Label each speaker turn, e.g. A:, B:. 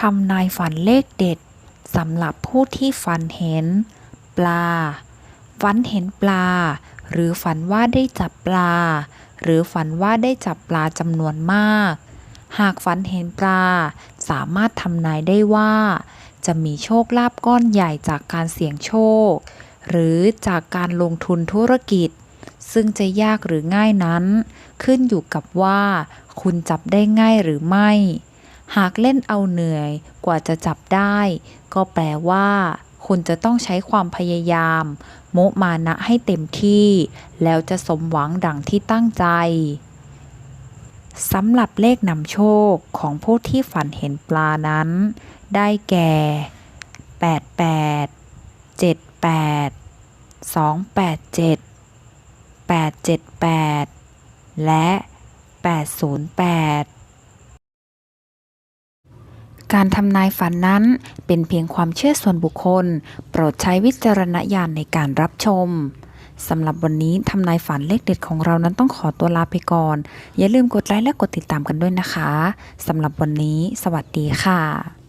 A: ทำนายฝันเลขเด็ดสำหรับผู้ที่ฝันเห็น ปลา ฝันเห็นปลา หรือฝันว่าได้จับปลา หรือฝันว่าได้จับปลาจำนวนมาก หากฝันเห็นปลา สามารถทำนายได้ว่า จะมีโชคลาภก้อนใหญ่จากการเสี่ยงโชค หรือจากการลงทุนธุรกิจ ซึ่งจะยากหรือง่ายนั้น ขึ้นอยู่กับว่า คุณจับได้ง่ายหรือไม่ หากเล่นเอาเหนื่อยกว่าจะจับได้ ก็แปลว่า คุณจะต้องใช้ความพยายาม โมมานะให้เต็มที่ แล้วจะสมหวังดังที่ตั้งใจสำหรับเลขนำโชคของผู้ที่ฝันเห็นปลานั้น ได้แก่ 88 78 287 878 และ 808 การทำนายฝันนั้นเป็นเพียงความเชื่อส่วนบุคคล โปรดใช้วิจารณญาณในการรับชมสำหรับวันนี้ทำนายฝันเลขเด็ดของเรานั้นต้องขอตัวลาไปก่อน อย่าลืมกดไลค์และกดติดตามกันด้วยนะคะสำหรับวันนี้ สวัสดีค่ะ